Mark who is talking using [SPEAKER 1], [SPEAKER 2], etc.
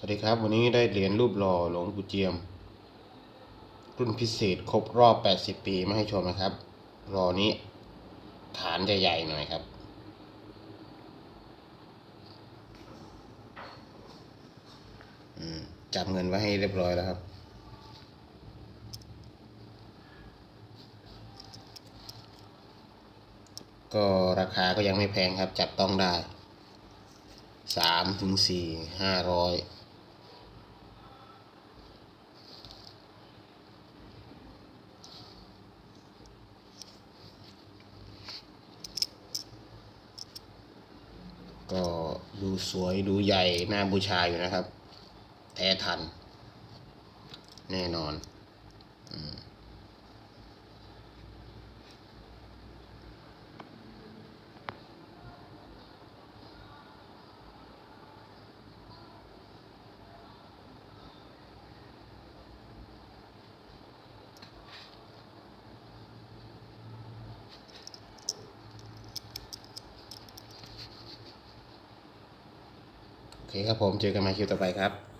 [SPEAKER 1] สวัสดีครับ วันนี้ได้เหรียญรูปหล่อหลวงปู่เจียม รุ่นพิเศษครบรอบ 80 ปีมาให้ชมนะครับหล่อนี้ ฐานจะใหญ่หน่อยครับ จับเงินไว้ให้เรียบร้อยแล้วครับ ก็ราคาก็ยังไม่แพงครับ จับต้องได้สามถึงสี่ห้าร้อย ก็ดูสวยดูใหญ่น่าบูชาอยู่นะครับ แท้ทัน แน่นอน โอเคครับผม เจอกันใหม่คลิปต่อไปครับ